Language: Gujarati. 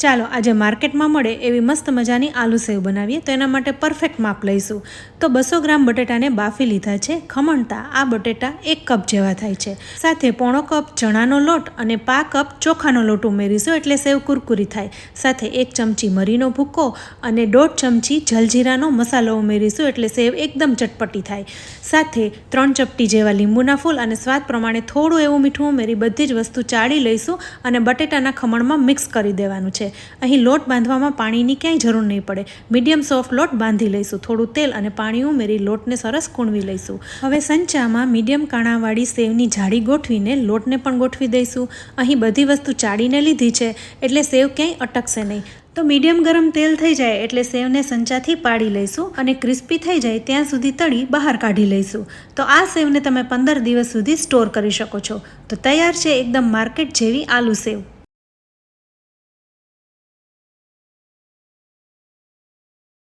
ચાલો આજે માર્કેટમાં મળે એવી મસ્ત મજાની આલુ સેવ બનાવીએ તો એના માટે પરફેક્ટ માપ લઈશું. તો બસો ગ્રામ બટેટાને બાફી લીધા છે. ખમણતા આ બટેટા એક કપ જેવા થાય છે. સાથે પોણો કપ ચણાનો લોટ અને પા કપ ચોખાનો લોટ ઉમેરીશું એટલે સેવ કુરકુરી થાય. સાથે એક ચમચી મરીનો ભૂકો અને દોઢ ચમચી જલજીરાનો મસાલો ઉમેરીશું એટલે સેવ એકદમ ચટપટી થાય. સાથે ત્રણ ચપટી જેવા લીંબુના ફૂલ અને સ્વાદ પ્રમાણે થોડું એવું મીઠું ઉમેરી બધી જ વસ્તુ ચાળી લઈશું અને બટેટાના ખમણમાં મિક્સ કરી દેવાનું છે. અહીં લોટ બાંધવામાં પાણીની ક્યાંય જરૂર નહીં પડે. મીડિયમ સોફ્ટ લોટ બાંધી લઈશું. થોડું તેલ અને પાણી ઉમેરી લોટને સરસ કૂણવી લઈશું. હવે સંચામાં મીડિયમ કાણાવાળી સેવની જાળી ગોઠવીને લોટને પણ ગોઠવી દઈશું. અહીં બધી વસ્તુ ચાળીને લીધી છે, એટલે સેવ ક્યાંય અટકશે નહીં. તો મીડિયમ ગરમ તેલ થઈ જાય, એટલે સેવને સંચાથી પાડી લઈશું અને ક્રિસ્પી થઈ જાય ત્યાં સુધી તળી બહાર કાઢી લઈશું. તો આ સેવને તમે પંદર દિવસ સુધી સ્ટોર કરી શકો છો. તો તૈયાર છે એકદમ માર્કેટ જેવી આલુ સેવ.